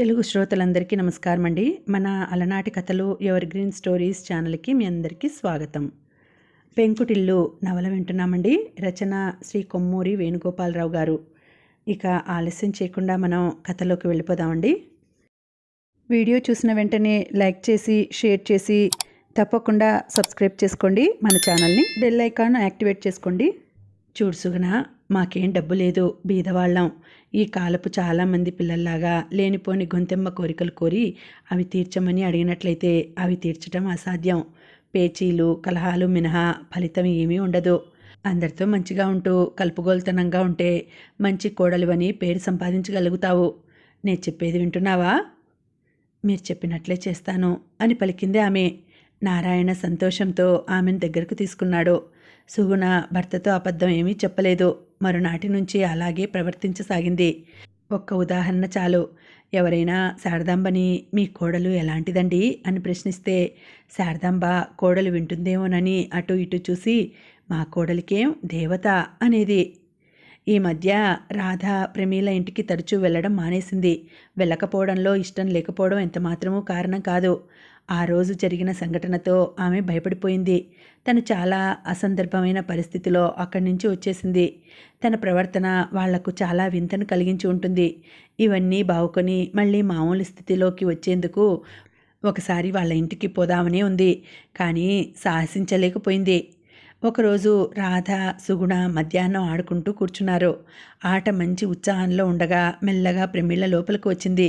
తెలుగు శ్రోతలందరికీ నమస్కారం అండి మన అలనాటి కథలు ఎవర్ గ్రీన్ స్టోరీస్ ఛానల్కి మీ అందరికీ స్వాగతం. పెంకుటిల్లు నవల వింటున్నామండి. రచన శ్రీ కొమ్మూరి వేణుగోపాలరావు గారు. ఇక ఆలస్యం చేయకుండా మనం కథలోకి వెళ్ళిపోదామండి. వీడియో చూసిన వెంటనే లైక్ చేసి షేర్ చేసి తప్పకుండా సబ్స్క్రైబ్ చేసుకోండి. మన ఛానల్ని బెల్ ఐకాన్ యాక్టివేట్ చేసుకోండి. చూడు సుగన మాకేం డబ్బు లేదు బీదవాళ్ళం. ఈ కాలపు చాలామంది పిల్లల్లాగా లేనిపోని గొంతెమ్మ కోరికలు కోరి అవి తీర్చమని అడిగినట్లయితే అవి తీర్చడం అసాధ్యం. పేచీలు కలహాలు మినహా ఫలితం ఏమీ ఉండదు. అందరితో మంచిగా ఉంటూ కలుపుగోలుతనంగా ఉంటే మంచి కోడలివని పేరు సంపాదించగలుగుతావు. నేను చెప్పేది వింటున్నావా? మీరు చెప్పినట్లే చేస్తాను అని పలికింది ఆమె. నారాయణ సంతోషంతో ఆమెను దగ్గరకు తీసుకున్నాడు. సుగుణ భర్తతో అబద్ధం ఏమీ చెప్పలేదు. మరునాటి నుంచి అలాగే ప్రవర్తించసాగింది. ఒక్క ఉదాహరణ చాలు. ఎవరైనా శారదాంబని మీ కోడలు ఎలాంటిదండి? అని ప్రశ్నిస్తే శారదాంబ కోడలు వింటుందేమోనని అటు ఇటు చూసి మా కోడలికేం దేవత అనేది. ఈ మధ్య రాధ ప్రమీల ఇంటికి తరచూ వెళ్ళడం మానేసింది. వెళ్ళకపోవడంలో ఇష్టం లేకపోవడం ఎంతమాత్రమూ కారణం కాదు. ఆ రోజు జరిగిన సంఘటనతో ఆమె భయపడిపోయింది. తను చాలా అసందర్భమైన పరిస్థితిలో అక్కడి నుంచి వచ్చేసింది. తన ప్రవర్తన వాళ్ళకు చాలా వింతను కలిగించి ఉంటుంది. ఇవన్నీ బావుకొని మళ్ళీ మామూలు స్థితిలోకి వచ్చేందుకు ఒకసారి వాళ్ళ ఇంటికి పోదామనే ఉంది. కానీ సాహసించలేకపోయింది. ఒకరోజు రాధ సుగుణ మధ్యాహ్నం ఆడుకుంటూ కూర్చున్నారు. ఆట మంచి ఉత్సాహంలో ఉండగా మెల్లగా ప్రమిళ లోపలికి వచ్చింది.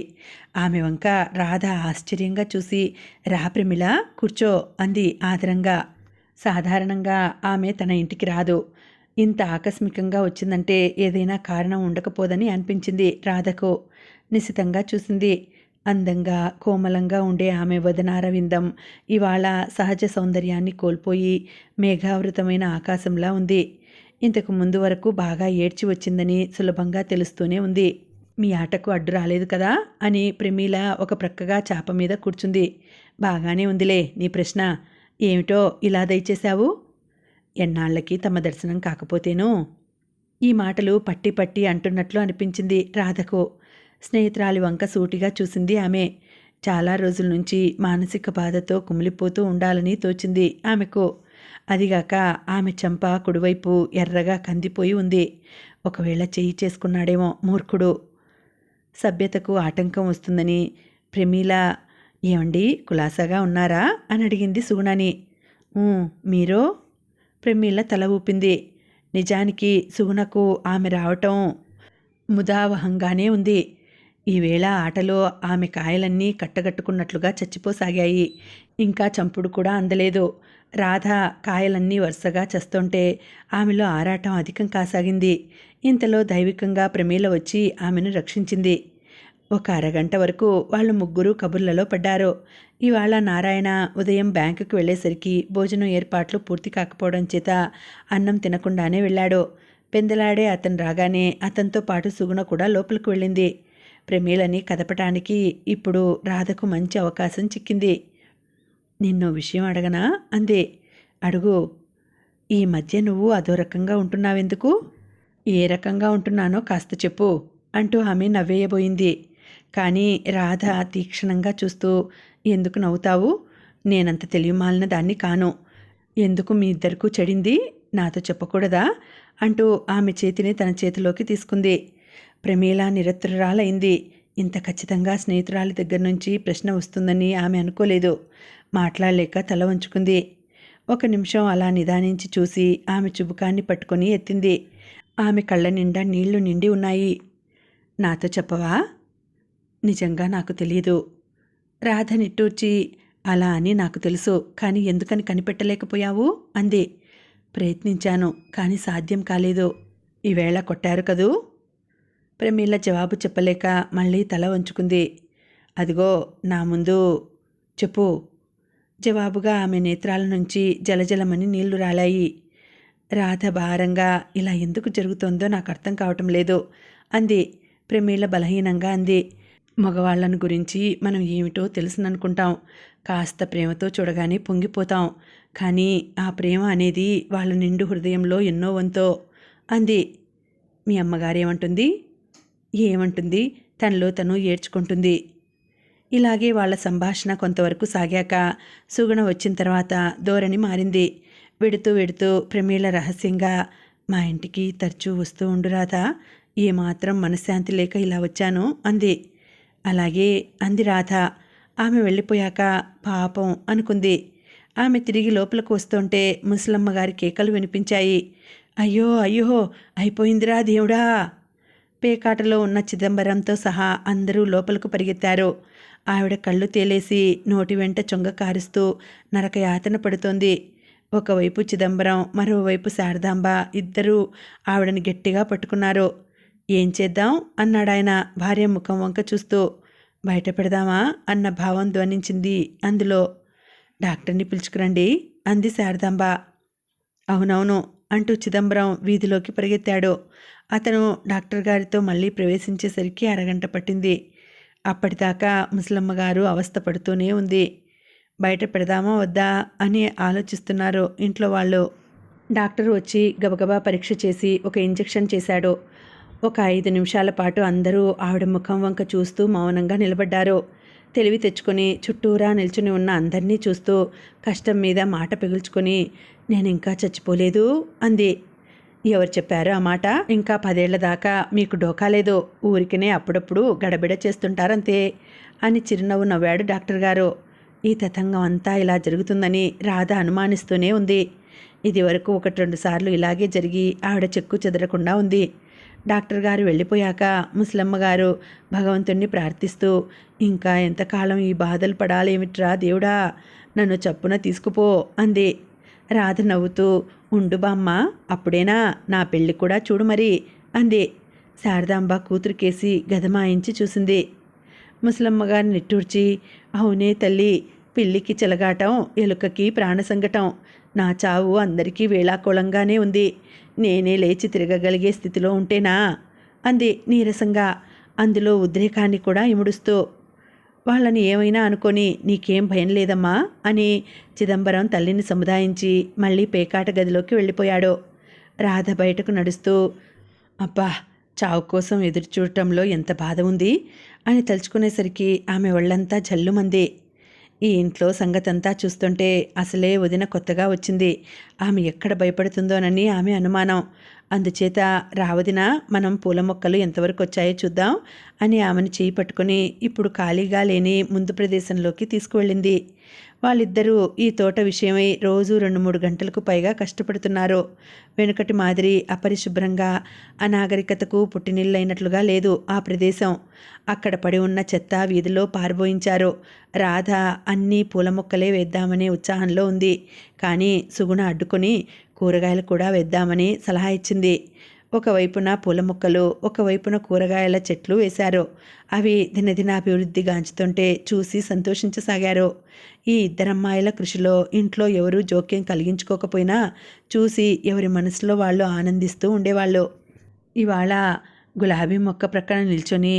ఆమె వంక రాధ ఆశ్చర్యంగా చూసి రా ప్రమిళ కూర్చో అంది ఆదరంగా. సాధారణంగా ఆమె తన ఇంటికి రాదు. ఇంత ఆకస్మికంగా వచ్చిందంటే ఏదైనా కారణం ఉండకపోదని అనిపించింది రాధకు. నిశితంగా చూసింది అందంగా కోమలంగా ఉండే ఆమె వదనారవిందం ఇవాళ సహజ సౌందర్యాన్ని కోల్పోయి మేఘావృతమైన ఆకాశంలా ఉంది. ఇంతకు ముందు వరకు బాగా ఏడ్చి వచ్చిందని సులభంగా తెలుస్తూనే ఉంది. మీ ఆటకు అడ్డు రాలేదు కదా? అని ప్రమీల ఒక ప్రక్కగా చాప మీద కూర్చుంది. బాగానే ఉందిలే నీ ప్రశ్న. ఏమిటో ఇలా దయచేశావు? ఎన్నాళ్ళకి తమ దర్శనం కాకపోతేను? ఈ మాటలు పట్టి పట్టి అంటున్నట్లు అనిపించింది రాధకు. స్నేహితురాలి వంక సూటిగా చూసింది ఆమె. చాలా రోజుల నుంచి మానసిక బాధతో కుమిలిపోతూ ఉండాలని తోచింది ఆమెకు. అదిగాక ఆమె చెంప కుడివైపు ఎర్రగా కందిపోయి ఉంది. ఒకవేళ చెయ్యి చేసుకున్నాడేమో మూర్ఖుడు. సభ్యతకు ఆటంకం వస్తుందని ప్రమీల ఏమండి కులాసాగా ఉన్నారా? అని అడిగింది సుగుణని. మీరో? ప్రమీల తల ఊపింది. నిజానికి సుగుణకు ఆమె రావటం ముదావహంగానే ఉంది. ఈవేళ ఆటలో ఆమె కాయలన్నీ కట్టగట్టుకున్నట్లుగా చచ్చిపోసాగాయి. ఇంకా చంపుడు కూడా అందలేదు. రాధ కాయలన్నీ వరుసగా చస్తుంటే ఆమెలో ఆరాటం అధికం కాసాగింది. ఇంతలో దైవికంగా ప్రమీల వచ్చి ఆమెను రక్షించింది. ఒక అరగంట వరకు వాళ్ళు ముగ్గురు కబుర్లలో పడ్డారు. ఇవాళ నారాయణ ఉదయం బ్యాంకుకు వెళ్ళేసరికి భోజనం ఏర్పాట్లు పూర్తి కాకపోవడం చేత అన్నం తినకుండానే వెళ్ళాడు. పెందలాడే అతను రాగానే అతనితో పాటు సుగుణ కూడా లోపలికి వెళ్ళింది. ప్రమీలని కదపటానికి ఇప్పుడు రాధకు మంచి అవకాశం చిక్కింది. నిన్ను విషయం అడగనా? అంది. అడుగు. ఈ మధ్య నువ్వు అదో రకంగా ఉంటున్నావెందుకు? ఏ రకంగా ఉంటున్నానో కాస్త చెప్పు అంటూ ఆమె నవ్వేయబోయింది. కానీ రాధ తీక్షణంగా చూస్తూ ఎందుకు నవ్వుతావు? నేనంత తెలియమాలిన దాన్ని కాను. ఎందుకు మీ ఇద్దరికూ చెడింది? నాతో చెప్పకూడదా? అంటూ ఆమె చేతిని తన చేతిలోకి తీసుకుంది. ప్రమీల నిరత్రురాలైంది ఇంత ఖచ్చితంగా స్నేహితురాలి దగ్గర నుంచి ప్రశ్న వస్తుందని ఆమె అనుకోలేదు. మాట్లాడలేక తల వంచుకుంది. ఒక నిమిషం అలా నిదానించి చూసి ఆమె చుబుకాన్ని పట్టుకొని ఎత్తింది. ఆమె కళ్ళ నిండా నీళ్ళు నిండి ఉన్నాయి. నాతో చెప్పవా? నిజంగా నాకు తెలియదు రాధ నిట్టూర్చి అలా అని నాకు తెలుసు కానీ ఎందుకని కనిపెట్టలేకపోయావు? అంది. ప్రయత్నించాను కానీ సాధ్యం కాలేదు. ఈవేళ కొట్టారు కదూ? ప్రమీల జవాబు చెప్పలేక మళ్ళీ తల వంచుకుంది. అదిగో నా ముందు చెప్పు. జవాబుగా ఆమె నేత్రాల నుంచి జలజలమని నీళ్ళు రాలాయి. రాధ భారంగా ఇలా ఎందుకు జరుగుతోందో నాకు అర్థం కావటం లేదు అంది. ప్రమీల బలహీనంగా అంది. మగవాళ్ళను గురించి మనం ఏమిటో తెలుసుననుకుంటాం. కాస్త ప్రేమతో చూడగానే పొంగిపోతాం. కానీ ఆ ప్రేమ అనేది వాళ్ళ నిండు హృదయంలో ఎన్నో వంతో అంది. మీ అమ్మగారేమంటుంది? ఏమంటుంది? తనలో తను ఏడ్చుకుంటుంది. ఇలాగే వాళ్ళ సంభాషణ కొంతవరకు సాగాక సుగుణ వచ్చిన తర్వాత ధోరణి మారింది. వెడుతూ వెడుతూ ప్రమీల రహస్యంగా మా ఇంటికి తరచూ వస్తూ ఉండురాధా ఏమాత్రం మనశ్శాంతి లేక ఇలా వచ్చాను అంది. అలాగే అంది రాధ. ఆమె వెళ్ళిపోయాక పాపం అనుకుంది. ఆమె తిరిగి లోపలికి వస్తుంటే ముసలమ్మ గారి కేకలు వినిపించాయి. అయ్యో అయ్యో అయిపోయిందిరా దేవుడా పేకాటలో ఉన్న చిదంబరంతో సహా అందరూ లోపలకు పరిగెత్తారు. ఆవిడ కళ్ళు తేలేసి నోటి వెంట చొంగ కారుస్తూ నరకయాతన పడుతోంది. ఒకవైపు చిదంబరం మరోవైపు శారదాంబ ఇద్దరూ ఆవిడని గట్టిగా పట్టుకున్నారు. ఏం చేద్దాం? అన్నాడాయన భార్య ముఖం వంక చూస్తూ. బయట పెడదామా? అన్న భావం ధ్వనించింది అందులో. డాక్టర్ని పిలుచుకురండి అంది శారదాంబ. అవునవును అంటూ చిదంబరం వీధిలోకి పరిగెత్తాడు. అతను డాక్టర్ గారితో మళ్ళీ ప్రవేశించేసరికి అరగంట పట్టింది. అప్పటిదాకా ముసలమ్మ గారు అవస్థ పడుతూనే ఉంది. బయట పెడదామా వద్దా అని ఆలోచిస్తున్నారు ఇంట్లో వాళ్ళు. డాక్టర్ వచ్చి గబగబా పరీక్ష చేసి ఒక ఇంజెక్షన్ చేశాడు. ఒక ఐదు నిమిషాల పాటు అందరూ ఆవిడ ముఖం వంక చూస్తూ మౌనంగా నిలబడ్డారు. తెలివి తెచ్చుకొని చుట్టూరా నిల్చుని ఉన్న అందరినీ చూస్తూ కష్టం మీద మాట పిగుల్చుకొని నేను ఇంకా చచ్చిపోలేదు అంది. ఎవరు చెప్పారు ఆ మాట? ఇంకా పదేళ్ళ దాకా మీకు డోకా లేదు. ఊరికినే అప్పుడప్పుడు గడబిడ చేస్తుంటారంతే అని చిరునవ్వు నవ్వాడు డాక్టర్ గారు. ఈ తతంగం అంతా ఇలా జరుగుతుందని రాధ అనుమానిస్తూనే ఉంది. ఇది వరకు ఒకటి రెండు సార్లు ఇలాగే జరిగి ఆవిడ చెక్కు చెదరకుండా ఉంది. డాక్టర్ గారు వెళ్ళిపోయాక ముసలమ్మ గారు భగవంతుణ్ణి ప్రార్థిస్తూ ఇంకా ఎంతకాలం ఈ బాధలు పడాలేమిట్రా దేవుడా? నన్ను చప్పున తీసుకుపో అంది. రాధ నవ్వుతూ ఉండు బామ్మ అప్పుడేనా? నా పెళ్ళి కూడా చూడు మరి అంది. శారదాంబ కూతురికేసి గదమాయించి చూసింది. ముసలమ్మగారు నిట్టూర్చి అవునే తల్లి పిల్లికి చెలగాటం ఎలుకకి ప్రాణసంగటం. నా చావు అందరికీ వేళాకోళంగానే ఉంది. నేనే లేచి తిరగగలిగే స్థితిలో ఉంటేనా? అంది నీరసంగా. అందులో ఉద్రేకాన్ని కూడా ఇముడుస్తూ వాళ్ళని ఏమైనా అనుకొని నీకేం భయం లేదమ్మా అని చిదంబరం తల్లిని సముదాయించి మళ్ళీ పేకాట గదిలోకి వెళ్ళిపోయాడు. రాధ బయటకు నడుస్తూ అబ్బా చావు కోసం ఎదురు చూడటంలో ఎంత బాధ ఉంది? అని తలుచుకునేసరికి ఆమె ఒళ్ళంతా జల్లుమంది. ఈ ఇంట్లో సంగతంతా చూస్తుంటే అసలే వదిన కొత్తగా వచ్చింది. ఆమె ఎక్కడ భయపడుతుందోనని ఆమె అనుమానం. అందుచేత రావదిన మనం పూల మొక్కలు ఎంతవరకు వచ్చాయో చూద్దాం అని ఆమెను చేయి పట్టుకుని ఇప్పుడు ఖాళీగా లేని ముందు ప్రదేశంలోకి తీసుకువెళ్ళింది. వాళ్ళిద్దరూ ఈ తోట విషయమై రోజు రెండు మూడు గంటలకు పైగా కష్టపడుతున్నారు. వెనుకటి మాదిరి అపరిశుభ్రంగా అనాగరికతకు పుట్టినిల్లైనట్లుగా లేదు ఆ ప్రదేశం. అక్కడ పడి ఉన్న చెత్త వీధిలో పారిపోయించారు రాధ అన్నీ పూల మొక్కలే వేద్దామనే ఉత్సాహంలో ఉంది. కానీ సుగుణ అడ్డుకొని కూరగాయలు కూడా వేద్దామని సలహా ఇచ్చింది. ఒకవైపున పూల మొక్కలు ఒకవైపున కూరగాయల చెట్లు వేశారు. అవి దినదిన అభివృద్ధి గాంచుతుంటే చూసి సంతోషించసాగారు. ఈ ఇద్దరమ్మాయిల కృషిలో ఇంట్లో ఎవరూ జోక్యం కలిగించుకోకపోయినా చూసి ఎవరి మనసులో వాళ్ళు ఆనందిస్తూ ఉండేవాళ్ళు. ఇవాళ గులాబీ మొక్క ప్రక్కన నిల్చొని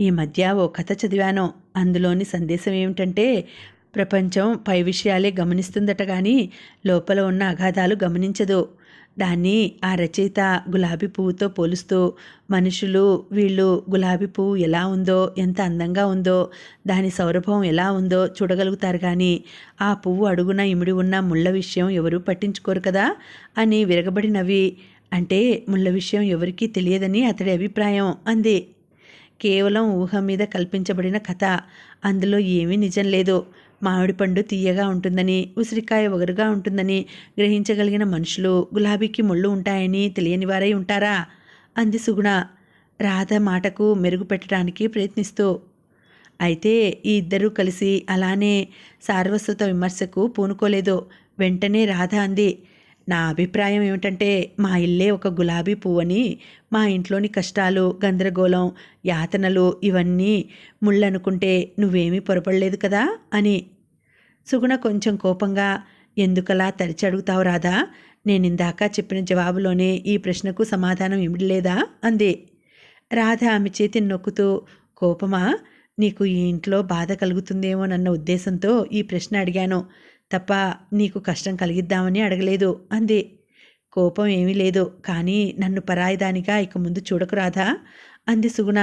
ఈ మధ్య ఓ కథ చదివాను. అందులోని సందేశం ఏమిటంటే ప్రపంచం పై విషయాలే గమనిస్తుందట కానీ లోపల ఉన్న అగాధాలు గమనించదు. దాన్ని ఆ రచయిత గులాబీ పువ్వుతో పోలుస్తూ మనుషులు వీళ్ళు గులాబీ పువ్వు ఎలా ఉందో ఎంత అందంగా ఉందో దాని సౌరభం ఎలా ఉందో చూడగలుగుతారు కానీ ఆ పువ్వు అడుగున ఇమిడి ఉన్న ముళ్ళ విషయం ఎవరూ పట్టించుకోరు కదా అని విరగబడినవి అంటే ముళ్ళ విషయం ఎవరికీ తెలియదని అతడి అభిప్రాయం అంది. కేవలం ఊహ మీద కల్పించబడిన కథ అందులో ఏమీ నిజం లేదు. మామిడి పండు తీయగా ఉంటుందని ఉసిరికాయ ఒగరుగా ఉంటుందని గ్రహించగలిగిన మనుషులు గులాబీకి ముళ్ళు ఉంటాయని తెలియని వారై ఉంటారా? అంది సుగుణ రాధ మాటకు మెరుగు పెట్టడానికి ప్రయత్నిస్తూ. అయితే ఈ ఇద్దరూ కలిసి అలానే సార్వస్వత విమర్శకు పూనుకోలేదు. వెంటనే రాధ అంది నా అభిప్రాయం ఏమిటంటే మా ఇల్లే ఒక గులాబీ పువ్వని మా ఇంట్లోని కష్టాలు గందరగోళం యాతనలు ఇవన్నీ ముళ్ళనుకుంటే నువ్వేమీ పొరపడలేదు కదా? అని సుగుణ కొంచెం కోపంగా ఎందుకలా తరిచి అడుగుతావు రాదా నేను ఇందాక చెప్పిన జవాబులోనే ఈ ప్రశ్నకు సమాధానం ఇవ్వలేదా? అంది. రాధ ఆమె చేతిని నొక్కుతూ కోపమా? నీకు ఈ ఇంట్లో బాధ కలుగుతుందేమోనన్న ఉద్దేశంతో ఈ ప్రశ్న అడిగాను. తప్ప నీకు కష్టం కలిగిద్దామని అడగలేదు అంది. కోపం ఏమీ లేదు కానీ నన్ను పరాయిదానిగా ఇక ముందు చూడకురాదా అంది సుగుణ.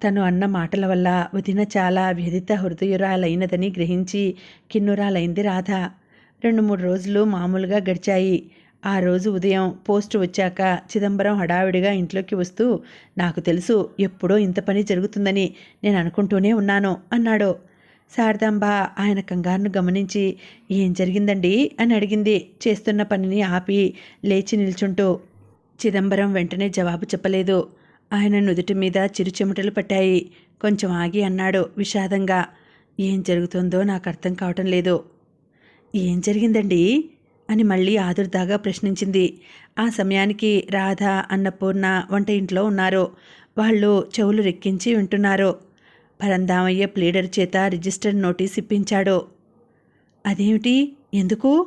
తను అన్న మాటల వల్ల వదిన చాలా వ్యధిత హృదయురాలైనదని గ్రహించి కిన్నురాలైంది రాధ. రెండు మూడు రోజులు మామూలుగా గడిచాయి. ఆ రోజు ఉదయం పోస్ట్ వచ్చాక చిదంబరం హడావిడిగా ఇంట్లోకి వస్తూ నాకు తెలుసు ఎప్పుడో ఇంత పని జరుగుతుందని నేను అనుకుంటూనే ఉన్నాను అన్నాడు. శారదాంబ ఆయన కంగారును గమనించి ఏం జరిగిందండి? అని అడిగింది. చేస్తున్న పనిని ఆపి లేచి నిల్చుంటూ చిదంబరం వెంటనే జవాబు చెప్పలేదు. ఆయన నుదుటి మీద చిరుచెమటలు పట్టాయి. కొంచెం ఆగి అన్నాడు విషాదంగా. ఏం జరుగుతుందో నాకు అర్థం కావటం లేదు. ఏం జరిగిందండి? అని మళ్ళీ ఆదుర్దాగా ప్రశ్నించింది. ఆ సమయానికి రాధ అన్నపూర్ణ వంట ఇంట్లో ఉన్నారు. వాళ్ళు చెవులు రెక్కించి వింటున్నారు. పరందామయ్య ప్లీడర్ చేత రిజిస్టర్ నోటీస్ ఇప్పించాడు. అదేమిటి? ఎందుకు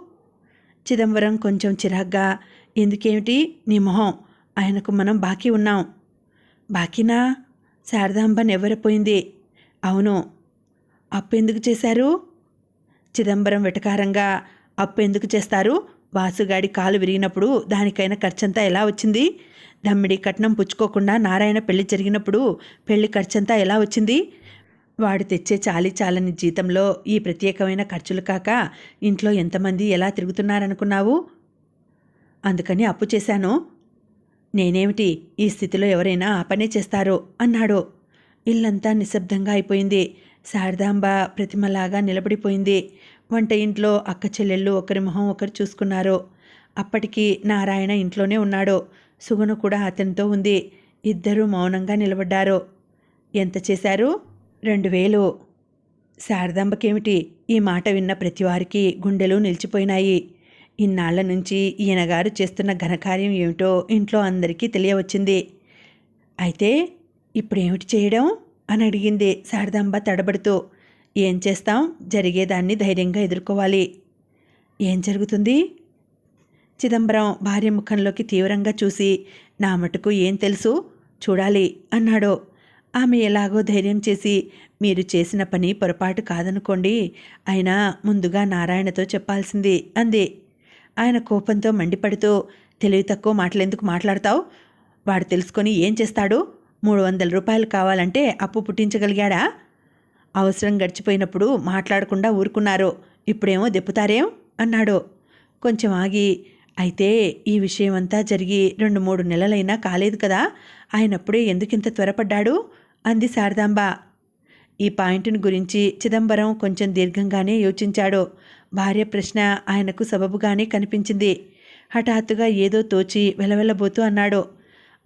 చిదంబరం కొంచెం చిరాగ్గా ఎందుకేమిటి? నీ మొహం. ఆయనకు మనం బాకీ ఉన్నాం. బాకీనా? శారదాంబన్ నెవ్వరపోయింది అవును. అప్పు ఎందుకు చేశారు? చిదంబరం వెటకారంగా అప్పు ఎందుకు చేస్తారు? వాసుగాడి కాలు విరిగినప్పుడు దానికైనా ఖర్చంతా ఎలా వచ్చింది? దమ్మిడి కట్నం పుచ్చుకోకుండా నారాయణ పెళ్ళి జరిగినప్పుడు పెళ్ళి ఖర్చంతా ఎలా వచ్చింది? వాడు తెచ్చే చాలి చాలని జీతంలో ఈ ప్రత్యేకమైన ఖర్చులు కాక ఇంట్లో ఎంతమంది ఎలా తిరుగుతున్నారనుకున్నావు? అందుకని అప్పు చేశాను. నేనేమిటి? ఈ స్థితిలో ఎవరైనా ఆ పనే చేస్తారో? అన్నాడు. ఇల్లంతా నిశ్శబ్దంగా అయిపోయింది. శారదాంబ ప్రతిమలాగా నిలబడిపోయింది. వంట ఇంట్లో అక్క చెల్లెళ్ళు ఒకరి మొహం ఒకరు చూసుకున్నారు. అప్పటికి నారాయణ ఇంట్లోనే ఉన్నాడు. సుగుణ కూడా అతనితో ఉంది. ఇద్దరూ మౌనంగా నిలబడ్డారు. ఎంత చేశారు? రెండు వేలు. శారదాంబకేమిటి? ఈ మాట విన్న ప్రతివారికి గుండెలు నిలిచిపోయినాయి. ఇన్నాళ్ళ నుంచి ఈయనగారు చేస్తున్న ఘనకార్యం ఏమిటో ఇంట్లో అందరికీ తెలియవచ్చింది. అయితే ఇప్పుడేమిటి చేయడం? అని అడిగింది శారదాంబ తడబడుతూ. ఏం చేస్తాం? జరిగేదాన్ని ధైర్యంగా ఎదుర్కోవాలి. ఏం జరుగుతుంది? చిదంబరం భార్య ముఖంలోకి తీవ్రంగా చూసి నా మటుకు ఏం తెలుసు? చూడాలి అన్నాడు. ఆమె ఎలాగో ధైర్యం చేసి మీరు చేసిన పని పొరపాటు కాదనుకోండి. అయినా ముందుగా నారాయణతో చెప్పాల్సింది అంది. ఆయన కోపంతో మండిపడుతూ తెలివి తక్కువ మాటలెందుకు మాట్లాడతావు? వాడు తెలుసుకొని ఏం చేస్తాడు? మూడు వందల రూపాయలు కావాలంటే అప్పు పుట్టించగలిగాడా? అవసరం గడిచిపోయినప్పుడు మాట్లాడకుండా ఊరుకున్నారు. ఇప్పుడేమో దెప్పుతారేం అన్నాడు. కొంచెం ఆగి అయితే ఈ విషయం అంతా జరిగి రెండు మూడు నెలలైనా కాలేదు కదా? ఆయనప్పుడే ఎందుకింత త్వరపడ్డాడు? అంది శారదాంబ. ఈ పాయింట్ని గురించి చిదంబరం కొంచెం దీర్ఘంగానే యోచించాడు. భార్య ప్రశ్న ఆయనకు సబబుగానే కనిపించింది. హఠాత్తుగా ఏదో తోచి వెలవెలబోతూ అన్నాడు.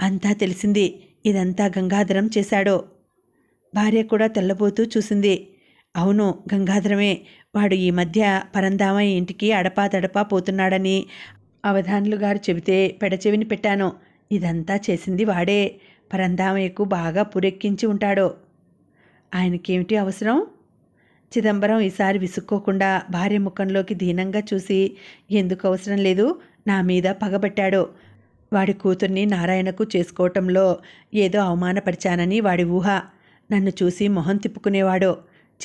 అంతా తెలిసింది. ఇదంతా గంగాధరం చేశాడో. భార్య కూడా తెల్లబోతూ చూసింది. అవును గంగాధరమే. వాడు ఈ మధ్య పరందామయ్య ఇంటికి అడపా తడపా పోతున్నాడని అవధానులు గారు చెబితే పెడచెవిని పెట్టాను. ఇదంతా చేసింది వాడే. పరందామయ్యకు బాగా పురెక్కించి ఉంటాడో? ఆయనకేమిటి అవసరం? చిదంబరం ఈసారి విసుక్కోకుండా భార్య ముఖంలోకి దీనంగా చూసి ఎందుకు అవసరం లేదు? నా మీద పగబట్టాడు వాడి కూతుర్ని నారాయణకు చేసుకోవటంలో ఏదో అవమానపరిచానని వాడి ఊహ. నన్ను చూసి మొహం తిప్పుకునేవాడు.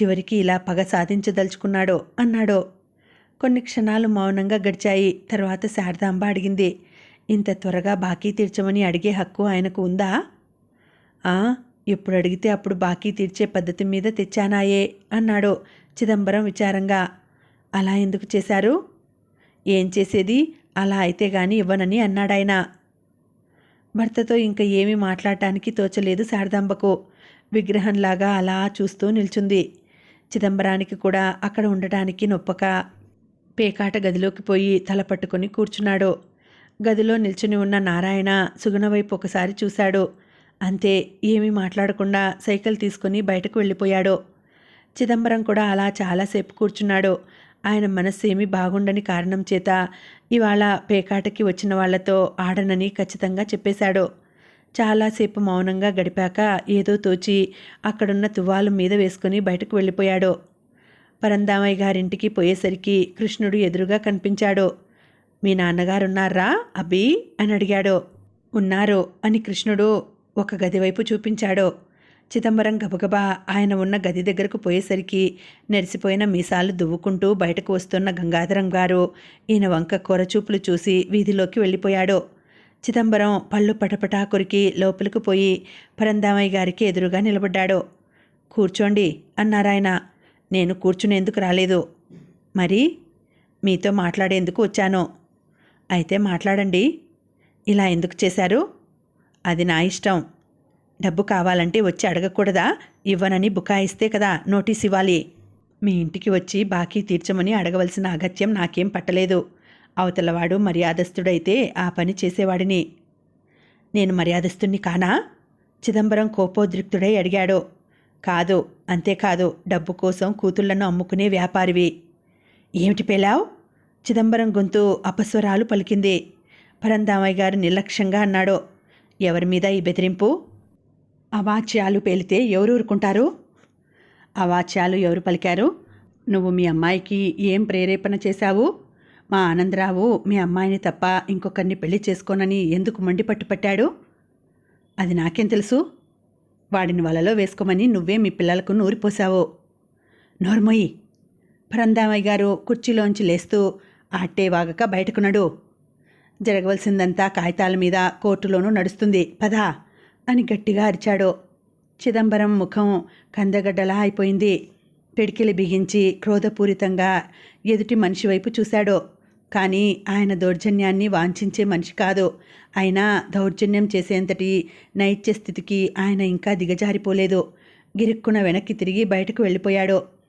చివరికి ఇలా పగ సాధించదలుచుకున్నాడో అన్నాడో. కొన్ని క్షణాలు మౌనంగా గడిచాయి. తర్వాత శారదాంబ అడిగింది ఇంత త్వరగా బాకీ తీర్చమని అడిగే హక్కు ఆయనకు ఉందా? ఆ ఎప్పుడు అడిగితే అప్పుడు బాకీ తీర్చే పద్ధతి మీద తెచ్చానాయే అన్నాడు చిదంబరం విచారంగా. అలా ఎందుకు చేశారు? ఏం చేసేది? అలా అయితే గాని ఇవ్వనని అన్నాడాయన. భర్తతో ఇంకా ఏమీ మాట్లాడటానికి తోచలేదు శారదాంబకు. విగ్రహంలాగా అలా చూస్తూ నిల్చుంది. చిదంబరానికి కూడా అక్కడ ఉండటానికి నొప్పక. పేకాట గదిలోకి పోయి తల పట్టుకొని కూర్చున్నాడు. గదిలో నిల్చుని ఉన్న నారాయణ సుగుణ వైపు ఒకసారి చూశాడు. అంతే ఏమీ మాట్లాడకుండా సైకిల్ తీసుకుని బయటకు వెళ్ళిపోయాడు. చిదంబరం కూడా అలా చాలాసేపు కూర్చున్నాడు. ఆయన మనస్సు ఏమీ బాగుండని కారణం చేత ఇవాళ పేకాటకి వచ్చిన వాళ్ళతో ఆడనని ఖచ్చితంగా చెప్పేశాడు. చాలాసేపు మౌనంగా గడిపాక ఏదో తోచి అక్కడున్న తువ్వాలు మీద వేసుకుని బయటకు వెళ్ళిపోయాడు. పరందామయ్య గారింటికి పోయేసరికి కృష్ణుడు ఎదురుగా కనిపించాడు. మీ నాన్నగారున్నారా అభి అని అడిగాడు. ఉన్నారు అని కృష్ణుడు ఒక గది వైపు చూపించాడు. చిదంబరం గబగబా ఆయన ఉన్న గది దగ్గరకు పోయేసరికి నెరిసిపోయిన మీసాలు దువ్వుకుంటూ బయటకు వస్తున్న గంగాధరం గారు ఈయన వంక కొరచూపులు చూసి వీధిలోకి వెళ్ళిపోయాడు. చిదంబరం పళ్ళు పటపటా కొరికి లోపలికి పోయి పరందామయ్య గారికి ఎదురుగా నిలబడ్డాడు. కూర్చోండి అన్నారాయన. నేను కూర్చునేందుకు రాలేదు. మరి? మీతో మాట్లాడేందుకు వచ్చాను. అయితే మాట్లాడండి. ఇలా ఎందుకు చేశారు? అది నా ఇష్టం. డబ్బు కావాలంటే వచ్చి అడగకూడదా? ఇవ్వనని బుకాయిస్తే కదా నోటీస్ ఇవ్వాలి. మీ ఇంటికి వచ్చి బాకీ తీర్చమని అడగవలసిన అగత్యం నాకేం పట్టలేదు. అవతలవాడు మర్యాదస్తుడైతే ఆ పని చేసేవాడిని. నేను మర్యాదస్తుణ్ణి కానా? చిదంబరం కోపోద్రిక్తుడై అడిగాడు. కాదు అంతేకాదు డబ్బు కోసం కూతుళ్ళను అమ్ముకునే వ్యాపారివి. ఏమిటి పేలావ్? చిదంబరం గొంతు అపస్వరాలు పలికింది. పరంధామయ్య గారు నిర్లక్ష్యంగా అన్నాడు. ఎవరి మీద ఈ బెదిరింపు? అవాచ్యాలు పేలితే ఎవరు ఊరుకుంటారు? అవాచ్యాలు ఎవరు పలికారు? నువ్వు మీ అమ్మాయికి ఏం ప్రేరేపణ చేశావు? మా ఆనందరావు మీ అమ్మాయిని తప్ప ఇంకొకరిని పెళ్ళి చేసుకోనని ఎందుకు మండిపట్టుపట్టాడు అది నాకేం తెలుసు? వాడిని వలలో వేసుకోమని నువ్వే మీ పిల్లలకు నూరిపోసావు నోర్మొయ్యి! పరందామయ్య గారు కుర్చీలోంచి లేస్తూ ఆట్టే వాగక బయటకు నడు జరగవలసిందంతా కాగితాల మీద కోర్టులోనూ నడుస్తుంది. పదా అని గట్టిగా అరిచాడు. చిదంబరం ముఖం కందగడ్డలా అయిపోయింది. పిడికిలి బిగించి క్రోధపూరితంగా ఎదుటి మనిషి వైపు చూశాడు. కానీ ఆయన దౌర్జన్యాన్ని వాంఛించే మనిషి కాదు. అయినా దౌర్జన్యం చేసేంతటి నైత్య స్థితికి ఆయన ఇంకా దిగజారిపోలేదు. గిరుక్కున వెనక్కి తిరిగి బయటకు వెళ్ళిపోయాడు.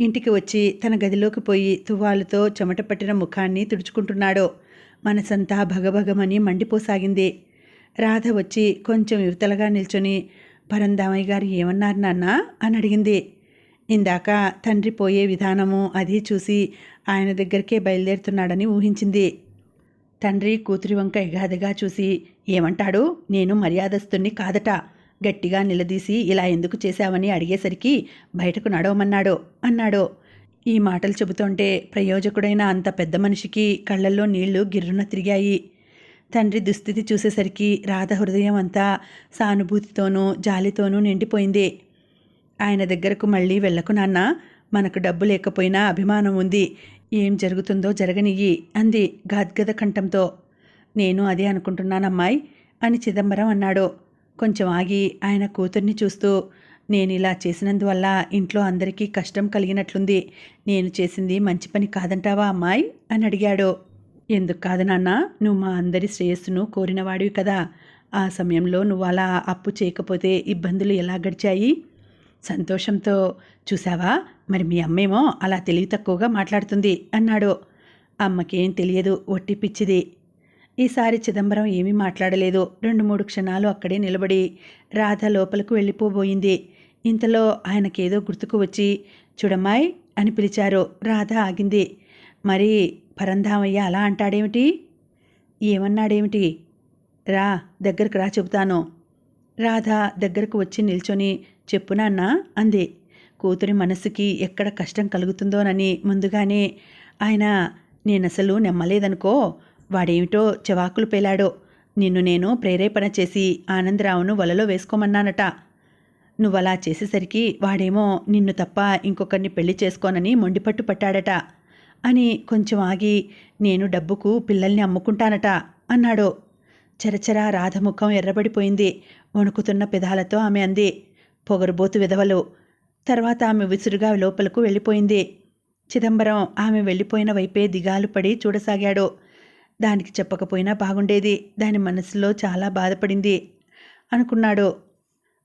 ఇంటికి వచ్చి తన గదిలోకి పోయి తువ్వాలుతో చెమట పట్టిన ముఖాన్ని తుడుచుకుంటున్నాడో. మనసంతా భగభగమని మండిపోసాగింది. రాధ వచ్చి కొంచెం యువతలుగా నిల్చొని పరందామయ్య గారు ఏమన్నారు నాన్న? అని అడిగింది. ఇందాక తండ్రి పోయే విధానము అది చూసి ఆయన దగ్గరికే బయలుదేరుతున్నాడని ఊహించింది. తండ్రి కూతురి వంక ఎగాదిగా చూసి ఏమంటాడు? నేను మర్యాదస్తుణ్ణి కాదట. గట్టిగా నిలదీసి ఇలా ఎందుకు చేశావని అడిగేసరికి బయటకు నడవమన్నాడు అన్నాడు. ఈ మాటలు చెబుతుంటే ప్రయోజకుడైన అంత పెద్ద మనిషికి కళ్ళల్లో నీళ్ళు గిర్రున తిరిగాయి. తండ్రి దుస్థితి చూసేసరికి రాధ హృదయం అంతా సానుభూతితోనూ జాలితోనూ నిండిపోయింది. ఆయన దగ్గరకు మళ్ళీ వెళ్ళకు నాన్న మనకు డబ్బు లేకపోయినా అభిమానం ఉంది ఏం జరుగుతుందో జరగనియ్యి అంది గాద్గద కంఠంతో. నేను అదే అనుకుంటున్నానమ్మాయి అని చిదంబరం అన్నాడు. కొంచెం ఆగి ఆయన కూతుర్ని చూస్తూ నేను ఇలా చేసినందువల్ల ఇంట్లో అందరికీ కష్టం కలిగినట్లుంది. నేను చేసింది మంచి పని కాదంటావా అమ్మాయి? అని అడిగాడు. ఎందుకు కాదు నాన్న. నువ్వు మా అందరి శ్రేయస్సును కోరినవాడివి కదా. ఆ సమయంలో నువ్వు అలా అప్పు చేయకపోతే ఇబ్బందులు ఎలా గడిచాయి? సంతోషంతో. చూసావా మరి మీ అమ్మేమో అలా తెలివి తక్కువగా మాట్లాడుతుంది అన్నాడు. అమ్మకేం తెలియదు. ఒట్టి పిచ్చిది. ఈసారి చిదంబరం ఏమీ మాట్లాడలేదు. రెండు మూడు క్షణాలు అక్కడే నిలబడి రాధ లోపలకు వెళ్ళిపోబోయింది. ఇంతలో ఆయనకేదో గుర్తుకు వచ్చి చూడమ్మాయ్ అని పిలిచారు. రాధ ఆగింది. మరి పరంధామయ్య అలా అంటాడేమిటి? ఏమన్నాడేమిటి? రా దగ్గరకు రా చెబుతాను. రాధ దగ్గరకు వచ్చి నిల్చొని చెప్పు నాన్న అంది. కూతురి మనసుకి ఎక్కడ కష్టం కలుగుతుందోనని ముందుగానే ఆయన నేనసలు నెమ్మలేదనుకో వాడేమిటో చెవాకులు పేలాడో. నిన్ను నేను ప్రేరేపణ చేసి ఆనందరావును వలలో వేసుకోమన్నానట. నువ్వలా చేసేసరికి వాడేమో నిన్ను తప్ప ఇంకొకరిని పెళ్ళి చేసుకోనని మొండిపట్టు పట్టాడట. అని కొంచెం ఆగి నేను డబ్బుకు పిల్లల్ని అమ్ముకుంటానట అన్నాడు. చరచరా రాధముఖం ఎర్రబడిపోయింది. వణుకుతున్న పెదాలతో ఆమె అంది పొగరుబోతు విధవలు. తర్వాత ఆమె విసురుగా లోపలకు వెళ్ళిపోయింది. చిదంబరం ఆమె వెళ్ళిపోయిన వైపే దిగాలు పడి చూడసాగాడు. దానికి చెప్పకపోయినా బాగుండేది. దాని మనసులో చాలా బాధపడింది. అనుకున్నాడు.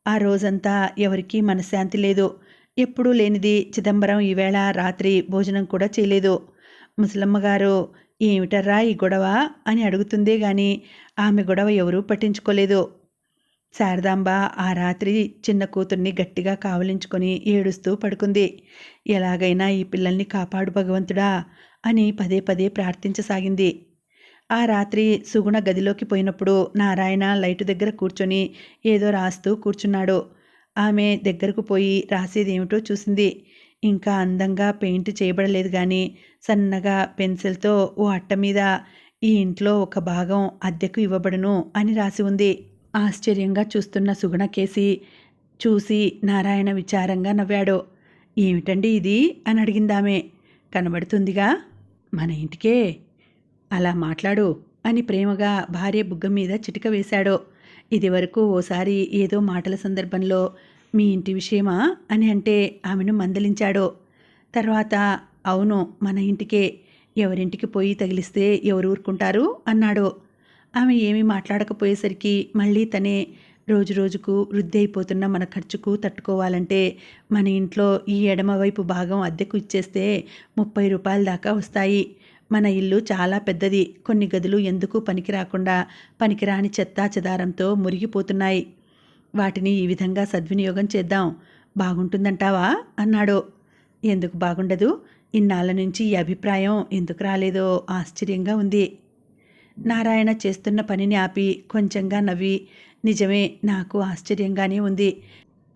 ఆ రోజంతా ఎవరికీ మనశ్శాంతి లేదు. ఎప్పుడూ లేనిది చిదంబరం ఈవేళ రాత్రి భోజనం కూడా చేయలేదు. ముసలమ్మ గారు ఏమిటర్రా ఈ గొడవ? అని అడుగుతుందే గాని ఆమె గొడవ ఎవరూ పట్టించుకోలేదు. శారదాంబ ఆ రాత్రి చిన్న కూతుర్ని గట్టిగా కావలించుకొని ఏడుస్తూ పడుకుంది. ఎలాగైనా ఈ పిల్లల్ని కాపాడు భగవంతుడా? అని పదే పదే ప్రార్థించసాగింది. ఆ రాత్రి సుగుణ గదిలోకి పోయినప్పుడు నారాయణ లైటు దగ్గర కూర్చొని ఏదో రాస్తూ కూర్చున్నాడు. ఆమె దగ్గరకు పోయి రాసేదేమిటో చూసింది. ఇంకా అందంగా పెయింట్ చేయబడలేదు కానీ సన్నగా పెన్సిల్తో ఓ అట్ట మీద ఈ ఇంట్లో ఒక భాగం అద్దెకు ఇవ్వబడును అని రాసి ఉంది. ఆశ్చర్యంగా చూస్తున్న సుగుణ కేసి చూసి నారాయణ విచారంగా నవ్వాడు. ఏమిటండి ఇది? అని అడిగిందామె. కనబడుతుందిగా? మన ఇంటికే? అలా మాట్లాడు అని ప్రేమగా భార్య బుగ్గ మీద చిటిక వేశాడో. ఇదివరకు ఓసారి ఏదో మాటల సందర్భంలో మీ ఇంటి విషయమా? అని అంటే ఆమెను మందలించాడు. తర్వాత అవును మన ఇంటికే. ఎవరింటికి పోయి తగిలిస్తే ఎవరు ఊరుకుంటారు? అన్నాడు. ఆమె ఏమీ మాట్లాడకపోయేసరికి మళ్ళీ తనే రోజు రోజుకు వృద్ధి అయిపోతున్న మన ఖర్చుకు తట్టుకోవాలంటే మన ఇంట్లో ఈ ఎడమవైపు భాగం అద్దెకు ఇచ్చేస్తే ముప్పై రూపాయల దాకా వస్తాయి. మన ఇల్లు చాలా పెద్దది. కొన్ని గదులు ఎందుకు పనికి రాకుండా పనికిరాని చెత్తా చెదారంతో మురిగిపోతున్నాయి. వాటిని ఈ విధంగా సద్వినియోగం చేద్దాం. బాగుంటుందంటావా? అన్నాడు. ఎందుకు బాగుండదు? ఇన్నాళ్ళ నుంచి ఈ అభిప్రాయం ఎందుకు రాలేదో ఆశ్చర్యంగా ఉంది. నారాయణ చేస్తున్న పనిని ఆపి కొంచెంగా నవ్వి నిజమే నాకు ఆశ్చర్యంగానే ఉంది.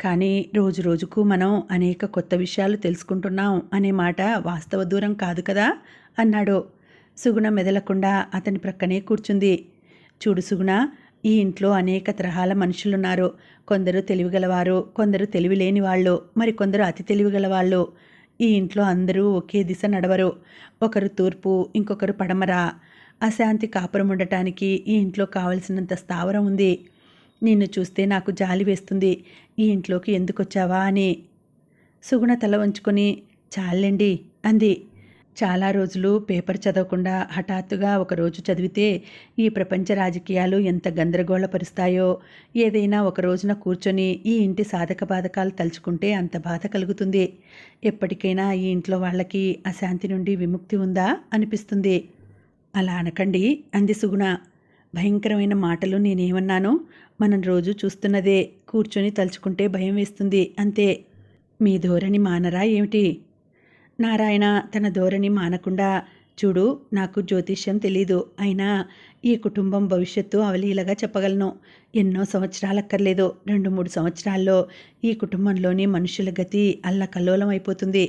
కానీ రోజు రోజుకు మనం అనేక కొత్త విషయాలు తెలుసుకుంటున్నాం అనే మాట వాస్తవ దూరం కాదు కదా? అన్నాడు. సుగుణ మెదలకుండా అతని ప్రక్కనే కూర్చుంది. చూడు సుగుణ ఈ ఇంట్లో అనేక తరహాల మనుషులున్నారు. కొందరు తెలివిగలవారు కొందరు తెలివిలేని వాళ్ళు మరి కొందరు అతి తెలివిగల వాళ్ళు ఈ ఇంట్లో అందరూ ఒకే దిశ నడవరు. ఒకరు తూర్పు ఇంకొకరు పడమర. అశాంతి కాపురం ఉండటానికి ఈ ఇంట్లో కావలసినంత స్థావరం ఉంది. నిన్ను చూస్తే నాకు జాలి వేస్తుంది. ఈ ఇంట్లోకి ఎందుకొచ్చావా అని. సుగుణ తల వంచుకొని చాలండి అంది. చాలా రోజులు పేపర్ చదవకుండా హఠాత్తుగా ఒకరోజు చదివితే ఈ ప్రపంచ రాజకీయాలు ఎంత గందరగోళపరుస్తాయో. ఏదైనా ఒక రోజున కూర్చొని ఈ ఇంటి సాధక బాధకాలు తలుచుకుంటే అంత బాధ కలుగుతుంది. ఎప్పటికైనా ఈ ఇంట్లో వాళ్ళకి అశాంతి నుండి విముక్తి ఉందా అనిపిస్తుంది. అలా అనకండి అంది సుగుణ. భయంకరమైన మాటలు నేనేమన్నానో మనం రోజు చూస్తున్నదే కూర్చొని తలుచుకుంటే భయం వేస్తుంది అంతే. మీ ధోరణి మానరా ఏమిటి? నారాయణ తన ధోరణి మానకుండా చూడు నాకు జ్యోతిష్యం తెలీదు అయినా ఈ కుటుంబం భవిష్యత్తు అవలీలగా చెప్పగలను. ఎన్నో సంవత్సరాలక్కర్లేదు రెండు మూడు సంవత్సరాల్లో ఈ కుటుంబంలోని మనుషుల గతి అల్లకల్లోలం అయిపోతుంది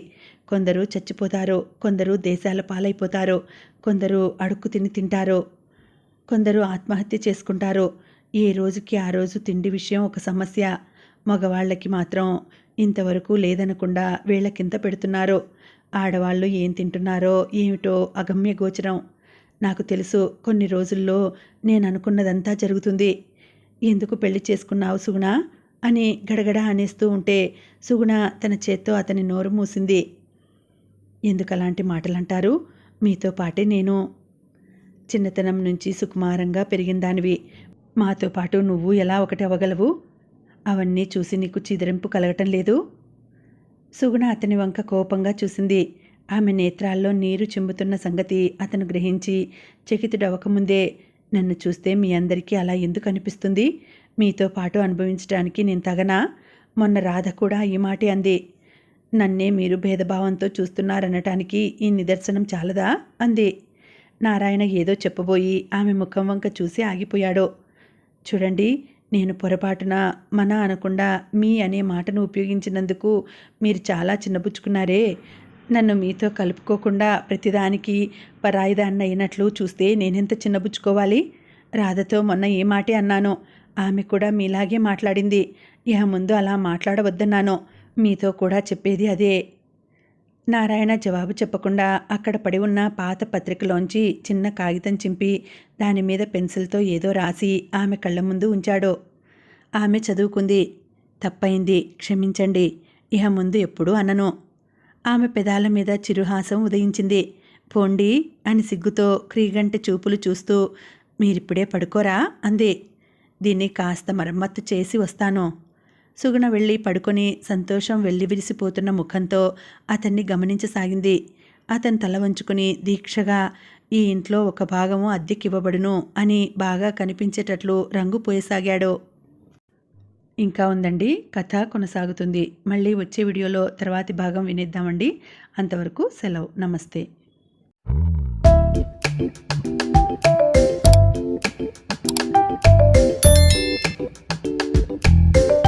కొందరు చచ్చిపోతారు కొందరు దేశాల పాలైపోతారు కొందరు అడుక్కు తిని తింటారు కొందరు ఆత్మహత్య చేసుకుంటారు. ఏ రోజుకి ఆ రోజు తిండి విషయం ఒక సమస్య. మగవాళ్ళకి మాత్రం ఇంతవరకు లేదనకుండా వీళ్ళకింత పెడుతున్నారు. ఆడవాళ్ళు ఏం తింటున్నారో ఏమిటో అగమ్య గోచరం. నాకు తెలుసు కొన్ని రోజుల్లో నేను అనుకున్నదంతా జరుగుతుంది. ఎందుకు పెళ్ళి చేసుకున్నావు సుగుణ? అని గడగడ అనేస్తూ ఉంటే సుగుణ తన చేత్తో అతని నోరు మూసింది. ఎందుకు అలాంటి మాటలంటారు? మీతో పాటే నేను చిన్నతనం నుంచి సుకుమారంగా పెరిగిన దానివి. మాతో పాటు నువ్వు ఎలా ఒకటి అవ్వగలవు? అవన్నీ చూసి నీకు చిదిరింపు కలగటం లేదు? సుగుణ అతని వంక కోపంగా చూసింది. ఆమె నేత్రాల్లో నీరు చెంబుతున్న సంగతి అతను గ్రహించి చకితుడవకముందే నన్ను చూస్తే మీ అందరికీ అలా ఎందుకు అనిపిస్తుంది? మీతో పాటు అనుభవించడానికి నేను తగనా? మొన్న రాధ కూడా ఈ మాటే అంది. నన్నే మీరు భేదభావంతో చూస్తున్నారనటానికి ఈ నిదర్శనం చాలదా? అంది. నారాయణ ఏదో చెప్పబోయి ఆమె ముఖం వంక చూసి ఆగిపోయాడో. చూడండి నేను పొరపాటున మన అనకుండా మీ అనే మాటను ఉపయోగించినందుకు మీరు చాలా చిన్నబుచ్చుకున్నారే. నన్ను మీతో కలుపుకోకుండా ప్రతిదానికి పరాయిదాన్ని అయినట్లు చూస్తే నేనెంత చిన్నబుచ్చుకోవాలి? రాధతో మొన్న ఏ మాటే అన్నాను. ఆమె కూడా మీలాగే మాట్లాడింది. ఇహ ముందు అలా మాట్లాడవద్దన్నాను. మీతో కూడా చెప్పేది అదే. నారాయణ జవాబు చెప్పకుండా అక్కడ పడి ఉన్న పాత పత్రికలోంచి చిన్న కాగితం చింపి దాని మీద పెన్సిల్తో ఏదో రాసి ఆమె కళ్ళ ముందు ఉంచాడు. ఆమె చదువుకుంది. తప్పైంది. క్షమించండి. ఇహ ముందు ఎప్పుడూ అనను. ఆమె పెదాల మీద చిరుహాసం ఉదయించింది. పోండి అని సిగ్గుతో క్రీగంటి చూపులు చూస్తూ మీరిప్పుడే పడుకోరా? అంది. దీన్ని కాస్త మరమ్మత్తు చేసి వస్తాను. సుగుణ వెళ్ళి పడుకొని సంతోషం వెల్లివిరిసిపోతున్న ముఖంతో అతన్ని గమనించసాగింది. అతను తల వంచుకుని దీక్షగా ఈ ఇంట్లో ఒక భాగము అద్దెకివ్వబడును అని బాగా కనిపించేటట్లు రంగు పోయసాగాడు. ఇంకా ఉందండి కథ కొనసాగుతుంది. మళ్ళీ వచ్చే వీడియోలో తర్వాతి భాగం వినేద్దామండి. అంతవరకు సెలవు. నమస్తే.